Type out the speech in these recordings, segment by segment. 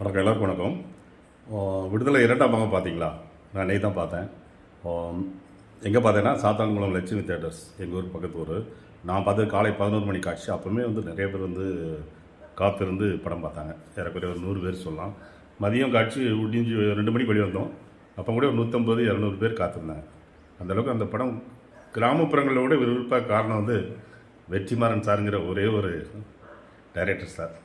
வணக்கம் எல்லாருக்கும் வணக்கம். விடுதலை இரண்டாம் பாகம் பார்த்தீங்களா? நான் நெய் தான் பார்த்தேன். எங்கே பார்த்தேன்னா சாத்தான்குளம் லட்சுமி தேட்டர்ஸ் எங்கள் ஊர் பக்கத்து ஊர். நான் பார்த்தது காலை பதினோரு மணி காட்சி அப்போவுமே வந்து நிறைய பேர் வந்து காத்திருந்து படம் பார்த்தாங்க. ஏறக்குறைய ஒரு நூறு பேர் சொல்லலாம். மதியம் காட்சி முடிஞ்சு ரெண்டு மணிக்கு வெளியே வந்தோம். அப்போ கூட ஒரு நூற்றம்பது இரநூறு பேர் காத்திருந்தாங்க. அந்த அளவுக்கு அந்த படம் கிராமப்புறங்களோட விட காரணம் வந்து வெற்றிமாறன் சாருங்கிற ஒரே ஒரு டைரக்டர் சார்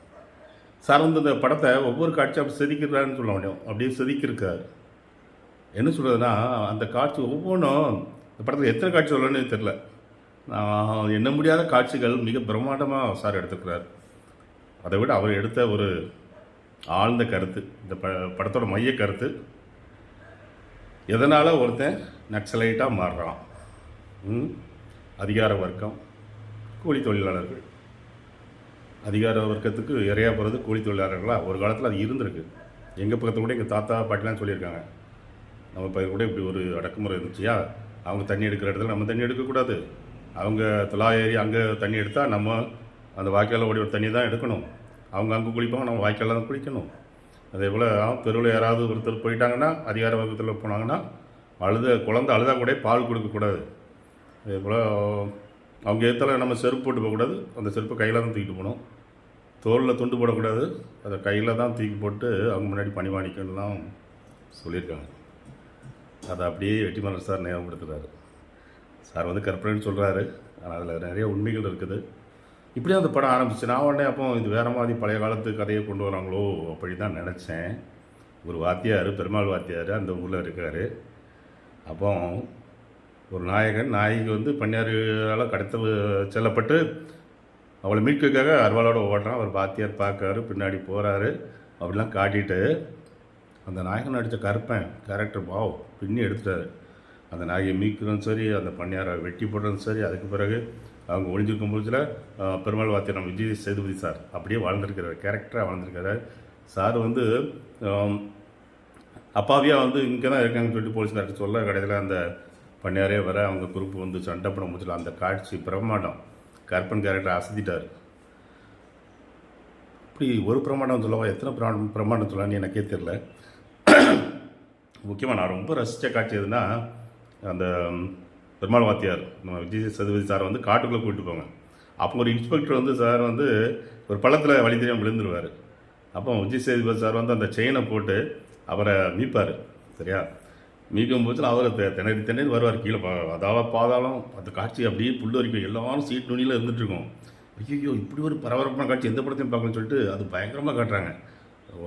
சார் இந்த படத்தை ஒவ்வொரு காட்சியும் அப்படி செதுக்கிறாருன்னு சொல்ல முடியும். அப்படியே செதுக்கியிருக்கார். என்ன சொல்கிறதுனா அந்த காட்சி ஒவ்வொன்றும் இந்த படத்தில் எத்தனை காட்சி சொல்லணும்னு தெரில நான் எண்ண முடியாத காட்சிகள் மிக பிரம்மாண்டமாக சார் எடுத்துக்கிறார் அதை விட அவர் எடுத்த ஒரு ஆழ்ந்த கருத்து இந்த ப படத்தோட மைய கருத்து. எதனால் ஒருத்தன் நக்சலைட்டாக மாறுறான்? ம்? அதிகார வர்க்கம் கூலி தொழிலாளர்கள். அதிகார வர்க்கத்துக்கு இறையா போகிறது கூலி தொழிலாளர்களா? ஒரு காலத்தில் அது இருந்திருக்கு. எங்கள் பக்கத்தில் கூட எங்கள் தாத்தா பாட்டிலாம் சொல்லியிருக்காங்க. நம்ம பயிர் கூட இப்படி ஒரு அடக்குமுறை இருந்துச்சியா? அவங்க தண்ணி எடுக்கிற இடத்துல நம்ம தண்ணி எடுக்கக்கூடாது அவங்க துலா ஏறி அங்கே தண்ணி எடுத்தால் நம்ம அந்த வாய்க்காலில் ஓடி ஒரு தண்ணி தான் எடுக்கணும். அவங்க அங்கே குளிப்பாங்க நம்ம வாய்க்காலில் தான் குளிக்கணும். அதே போல் தெருவில் யாராவது ஒருத்தர் போயிட்டாங்கன்னா அதிகார வர்க்கத்தில் போனாங்கன்னா அழுத குழந்தை அழுதா கூட பால் கொடுக்கக்கூடாது அதே போல் அவங்க ஏற்றல நம்ம செருப்பு போட்டு போகக்கூடாது. அந்த செருப்பை கையில் தான் தூக்கிட்டு போகணும். தோளில் துண்டு போடக்கூடாது. அதை கையில் தான் தூக்கி போட்டு அவங்க முன்னாடி பணிவாணிக்கணும்லாம் சொல்லியிருக்காங்க. அதை அப்படியே வெற்றிமாறன் சார் ஞாபகப்படுத்துகிறாரு சார் வந்து கற்பனைன்னு சொல்கிறாரு ஆனால் அதில் நிறைய உண்மைகள் இருக்குது. இப்படியே அந்த படம் ஆரம்பிச்சு நான் உடனே அப்போ இது வேறு மாதிரி பழைய காலத்து கதையை கொண்டு வராங்களோ அப்படி தான் நினச்சேன். ஒரு வாத்தியார் பெருமாள் வாத்தியார் அந்த ஊரில் இருக்கார். அப்போ ஒரு நாயகன் நாயகி வந்து பன்னியாரால் கடத்த செல்லப்பட்டு அவளை மீட்கிறதுக்காக அருவாளோட ஓடுறான். அவர் பாத்தியார் பார்க்காரு பின்னாடி போகிறாரு அப்படிலாம் காட்டிட்டு அந்த நாயகன் நடித்த கருப்பன் கேரக்டர் பாவ் பின்னி எடுத்துட்டாரு. அந்த நாயகை மீட்கிறதும் சரி அந்த பன்னியாரை வெட்டி போடுறதும் சரி அதுக்கு பிறகு அவங்க ஒளிஞ்சிருக்கும் பொழுதுல பெருமாள் வாத்தியார் நம்ம விஜய் சேதுபதி சார் அப்படியே வாழ்ந்திருக்கிறார். கேரக்டராக வாழ்ந்திருக்காரு சார் வந்து அப்பாவியாக வந்து இங்கே தான் இருக்காங்கன்னு சொல்லிட்டு போலீஸ்கார்ட்ட சொல்ல கடைசியில் அந்த பண்ணியாரே வர அவங்க குரூப் வந்து சண்டை படம் முடிச்சல அந்த காட்சி பிரமாண்டம் கற்பன் கேரக்டர் அசதிட்டார் இப்படி ஒரு பிரமாண்டம் சொல்லவா? எத்தனை பிரமாண்டம் பிரமாண்டம் சொல்லான்னு எனக்கே தெரில முக்கியமாக நான் ரொம்ப ரசித்த காட்சி எதுனா அந்த பெருமாள் வாத்தியார். நம்ம விஜய் சதுபதி சார் வந்து காட்டுக்குள்ளே கூப்பிட்டு போங்க. அப்போ ஒரு இன்ஸ்பெக்டர் வந்து சார் வந்து ஒரு பள்ளத்தில் வழி தெரியாமல் விழுந்துருவார். அப்போ விஜய் சேதுபதி சார் வந்து அந்த செயினை போட்டு அவரை மீட்பார். சரியா? மீக்கும் போது அவர் திணறி திணறி வருவார். கீழே பா அதாவது பாதாளம் அந்த காட்சி அப்படியே புல் வரைக்கும் எல்லாரும் சீட் நுனியில் இருந்துட்டுருக்கோம். ஐயோ இப்படி ஒரு பரபரப்பான காட்சி எந்த படத்தையும் பார்க்கணும்னு சொல்லிட்டு அது பயங்கரமாக காட்டுறாங்க.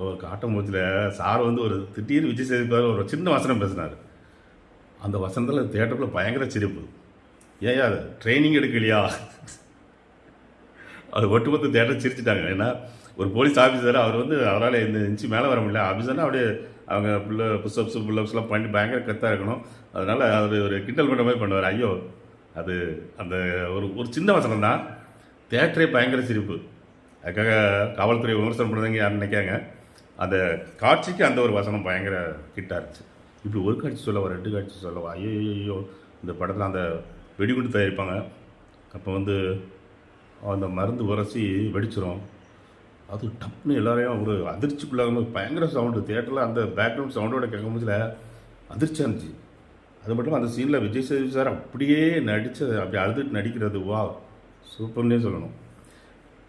ஒரு காட்டும் போதில் சார் வந்து ஒரு திட்டீர் விஜய் சேதுபதி ஒரு சின்ன வசனம் பேசினார். அந்த வசனத்தில் தேட்டருக்குள்ள பயங்கர சிரிப்பு. ஏன் அது ட்ரைனிங் எடுக்கலையா? அது ஒட்டுமொத்த தேட்டர் சிரிச்சிட்டாங்க. ஏன்னா ஒரு போலீஸ் ஆஃபீஸர் அவர் வந்து அவரால் இந்த இன்ச்சு மேலே வர முடியல. ஆஃபீஸர்னால் அப்படியே அவங்க புல்ல புஷ்அப்ஸ் புல்லப்ஸ்லாம் பண்ணி பயங்கர கத்தாக இருக்கணும். அதனால் அவர் ஒரு கிண்டல் பண்ண மாதிரி பண்ணுவார். ஐயோ அது அந்த ஒரு ஒரு சின்ன வசனம் தான். தேட்டரே பயங்கர சிரிப்பு. அதுக்காக காவல்துறை விமர்சனம் பண்ணுறதுங்க யார் நினைக்காங்க. அந்த காட்சிக்கு அந்த ஒரு வசனம் பயங்கர ஹிட்டாக இருந்துச்சு. இப்படி ஒரு காட்சி சொல்லவா? ரெண்டு காட்சி சொல்லவா? ஐயோ ஐயோ இந்த படத்தில் அந்த வெடிகுண்டு தயாரிப்பாங்க. அப்போ வந்து அந்த மருந்து உரசி வெடிச்சிரும். அது டப்புன்னு எல்லாரையும் ஒரு அதிர்ச்சிக்குள்ளாக பயங்கர சவுண்டு தேட்டரில் அந்த பேக்ரவுண்ட் சவுண்டோட கேட்கும் போதில் அதிர்ச்சியாக இருந்துச்சு. அது மட்டும் அந்த சீனில் விஜய் சேதுபதி சார் அப்படியே நடித்த அப்படி அழுதுட்டு நடிக்கிறது வா சூப்பர்னே சொல்லணும்.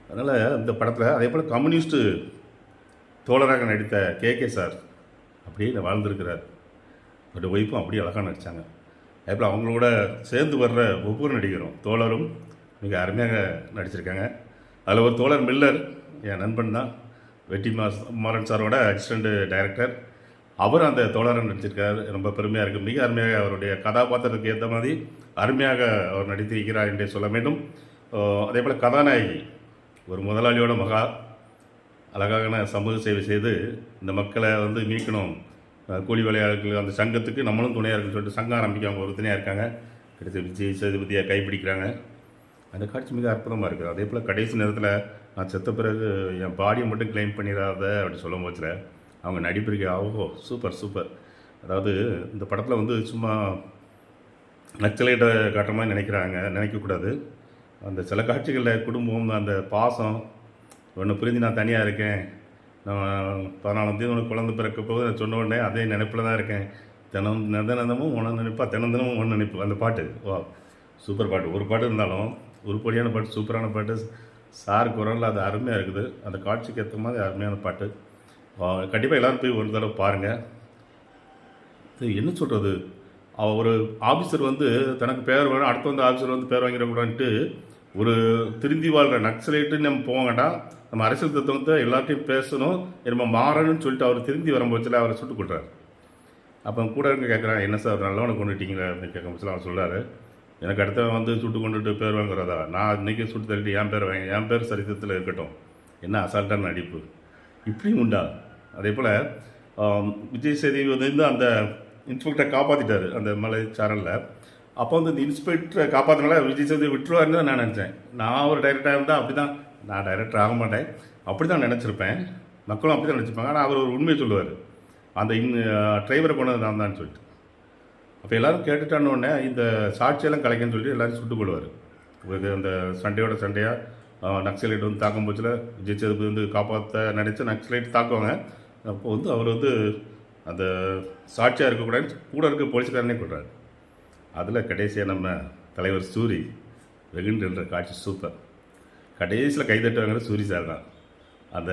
அதனால் இந்த படத்தில் அதே போல் கம்யூனிஸ்ட்டு தோழராக நடித்த கே கே சார் அப்படியே வாழ்ந்துருக்கிறார். பட் ஒய்ஃபும் அப்படியே அழகாக நடித்தாங்க அதே போல் அவங்களோட சேர்ந்து வர்ற ஒவ்வொரு நடிகரும் தோழரும் மிக அருமையாக நடிச்சிருக்காங்க. அதில் ஒரு தோழர் மில்லர் என் நண்பன் தான் வெட்டி மாஸ் மாறன் சாரோட அசிஸ்டண்ட் டைரக்டர் அவர் அந்த தோழரை நடிச்சிருக்கார். ரொம்ப பெருமையாக இருக்குது மிக அருமையாக அவருடைய கதாபாத்திரத்துக்கு ஏற்ற மாதிரி அருமையாக அவர் நடித்திருக்கிறார் என்றே சொல்ல வேண்டும். அதே போல் கதாநாயகி ஒரு முதலாளியோட மகா அழகான சமூக சேவை செய்து இந்த மக்களை வந்து மீட்கணும். கூலி வேலையாளர்கள் அந்த சங்கத்துக்கு நம்மளும் துணையாக இருக்குன்னு சொல்லிட்டு சங்கம் ஆரம்பிக்க அவங்க உறுதுணையாக இருக்காங்க. கிடைச்ச விஜய் சேதுபதியை கைப்பிடிக்கிறாங்க. அந்த காட்சி மிக அற்புதமாக இருக்குது. அதே போல் கடைசி நேரத்தில் நான் செத்த பிறகு என் பாடியை மட்டும் க்ளைம் பண்ணிடாத அப்படி சொல்லும் போச்சில் அவங்க நடிப்பிற்கு ஆகோ சூப்பர் சூப்பர் அதாவது இந்த படத்தில் வந்து சும்மா நக்சலைட்டை காட்டுற மாதிரி நினைக்கிறாங்க நினைக்கக்கூடாது அந்த சில காட்சிகளில் குடும்பம் அந்த பாசம் ஒன்று புரிஞ்சு நான் தனியாக இருக்கேன். நான் பதினாலாம் தேதி உனக்கு குழந்தை பிறக்க போது நான் சொன்ன உடனே அதே நினைப்பில் தான் இருக்கேன். தினம் நிதனமும் உன நினைப்பா தினம் தினமும் ஒன்று நினைப்பு. அந்த பாட்டு வா சூப்பர் பாட்டு. ஒரு பாட்டு இருந்தாலும் உருப்படியான பாட்டு சூப்பரான பாட்டு சார் குரலில் அது அருமையாக இருக்குது. அந்த காட்சிக்கு ஏற்ற மாதிரி அருமையான பாட்டு. கண்டிப்பாக எல்லோரும் போய் ஒரு தடவை பாருங்கள் இது என்ன சொல்கிறது ஒரு ஆஃபீஸர் வந்து தனக்கு பேர் வேணும் அடுத்த வந்து ஆஃபீஸர் வந்து பேர் வாங்கிடக்கூடாதுன்ட்டு ஒரு திருந்தி வாழ்கிற நக்சலைட்டு நம்ம போக வேண்டாம் நம்ம அரசியல் தத்துவத்தை எல்லாத்தையும் பேசணும் நம்ம மாறணும்னு சொல்லிட்டு அவர் திருந்தி வரும்போதில் அவரை சுட்டு கொடுறாரு அப்போ கூட இருக்க கேட்குறான் என்ன சார் நல்லவனை கொண்டுட்டீங்களா? அப்படின்னு கேட்கும்போது அவர் சொல்கிறார் எனக்கு அடுத்தவன் வந்து சுட்டு கொண்டுட்டு பேர் வாங்குறதா? நான் இன்றைக்கி சுட்டு தள்ளிட்டு என் பேர் வாங்க என் பேர் சரித்திரத்தில் இருக்கட்டும். என்ன அசால்ட்டான நடிப்பு? இப்படியும் உண்டா? அதே போல் விஜய் சேதி வந்து அந்த இன்ஸ்பெக்டரை காப்பாற்றிட்டாரு அந்த மலை சேனலில் அப்போ வந்து இந்த இன்ஸ்பெக்டரை காப்பாற்றினால விஜய் சேதி விட்டுருவாருன்னு தான் நான் நினச்சேன். நான் ஒரு டைரக்டராக இருந்தால் அப்படி தான் நான் டைரக்டர் ஆக மாட்டேன். அப்படி தான் நினச்சிருப்பேன். மக்களும் அப்படி தான் நினச்சிப்பாங்க ஆனால் அவர் ஒரு உண்மையை சொல்லுவார். அந்த இன் டிரைவரை கொண்டது நான் தான் சொல்லிட்டு. அப்போ எல்லாரும் கேட்டுட்டான உடனே இந்த சாட்சியெல்லாம் கலைக்கன்னு சொல்லி எல்லோரும் சுட்டு கொள்வார் இது அந்த சண்டையோட சண்டையாக நக்சலைட் வந்து தாக்கும் போச்சில் விஜய் சேதுபதி வந்து காப்பாற்ற நினச்சி நக்சலைட் தாக்குவாங்க. அப்போ வந்து அவர் வந்து அந்த சாட்சியாக இருக்கக்கூடாதுன்னு கூட இருக்க போலீஸ்காரனே கொடுறாரு அதில் கடைசியாக நம்ம தலைவர் சூரி வெகுன்ற காட்சி சூப்பர் கடைசியில் கைதட்டுவாங்கிற சூரி சார் தான். அந்த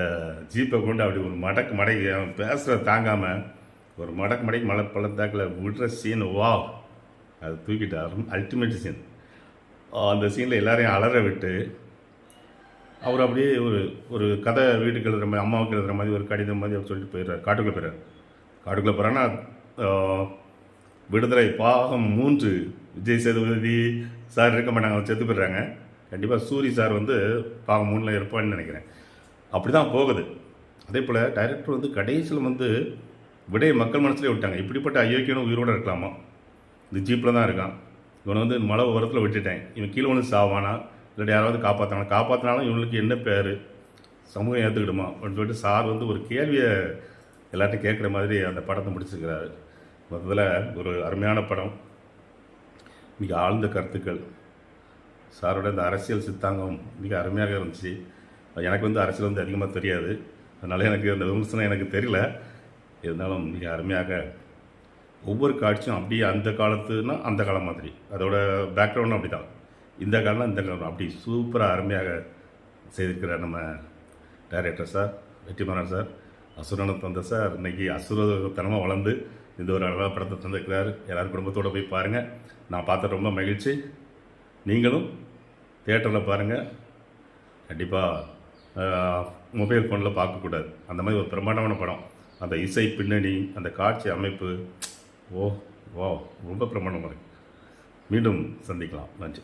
ஜீப்பை கொண்டு அப்படி ஒரு மடக்கு மடக்கி அவன் பேசுகிறத தாங்காமல் ஒரு மடக்கு மடக்கி மலை பள்ளத்தாக்கில் விடுற சீன் வா அது தூக்கிட்டு அல்டிமேட் சீன் அந்த சீனில் எல்லாரையும் அலற விட்டு அவர் அப்படியே ஒரு ஒரு கதை வீட்டுக்கு எழுதுகிற மாதிரி அம்மாவுக்கு எழுதுகிற மாதிரி ஒரு கடிதம் மாதிரி அவர் சொல்லிட்டு போயிடுறார். காட்டுக்குள்ளே போயிடுறார். காட்டுக்குள்ளே போகிறான்னா விடுதலை பாகம் மூன்று விஜய் சேதுபதி சார் இருக்க மாட்டாங்க அவர் செத்து போயிடுறாங்க. கண்டிப்பாக சூரி சார் வந்து பாகம் மூணில் இருப்பான்னு நினைக்கிறேன். அப்படி தான் போகுது. அதே போல் டைரக்டர் வந்து கடைசியில் வந்து விடையை மக்கள் மனசுலேயே விட்டாங்க. இப்படிப்பட்ட அயோக்கியனும் உயிரோடு இருக்கலாமா? இந்த ஜீப்பில் தான் இருக்கான். இவனை வந்து மழை உரத்தில் விட்டுட்டேன். இவன் கீழே வந்து சாவானா? இல்லாட்டி யாராவது காப்பாற்றானா காப்பாற்றினாலும் இவனுக்கு என்ன பேர்? சமூகம் ஏற்றுக்கிடுமா அப்படின்னு சொல்லிட்டு சார் வந்து ஒரு கேள்வியை எல்லாத்தையும் கேட்குற மாதிரி அந்த படத்தை முடிச்சிருக்கிறாரு. மொத்தத்தில் ஒரு அருமையான படம். மிக ஆழ்ந்த கருத்துக்கள். சாரோட இந்த அரசியல் சித்தாங்கம் மிக அருமையாக இருந்துச்சு. எனக்கு வந்து அரசியல் வந்து அதிகமாக தெரியாது. அதனால் எனக்கு அந்த விமர்சனம் எனக்கு தெரியல. இருந்தாலும் மிக அருமையாக ஒவ்வொரு காட்சியும் அப்படியே அந்த காலத்துனா அந்த காலம் மாதிரி. அதோட பேக்ரவுண்டும் அப்படி தான் இந்த காலம்னா இந்த காலம். அப்படி சூப்பராக அருமையாக செய்திருக்கிறார் நம்ம டைரக்டர் சார் வெற்றிமாறன் சார் அசுரனை தந்த சார் இன்றைக்கி அசுரத்தனமாக வளர்ந்து இந்த ஒரு அழகாக படத்தை தந்திருக்கிறார். எல்லாரும் குடும்பத்தோடு போய் பாருங்கள் நான் பார்த்த ரொம்ப மகிழ்ச்சி. நீங்களும் தேட்டரில் பாருங்கள் கண்டிப்பாக மொபைல் ஃபோனில் பார்க்கக்கூடாது. அந்த மாதிரி ஒரு பிரம்மாண்டமான படம். அந்த இசை பின்னணி அந்த காட்சி அமைப்பு ஓ ஓ ரொம்ப பிரமாண்டமாக இருக்கு. மீண்டும் சந்திக்கலாம். நன்றி.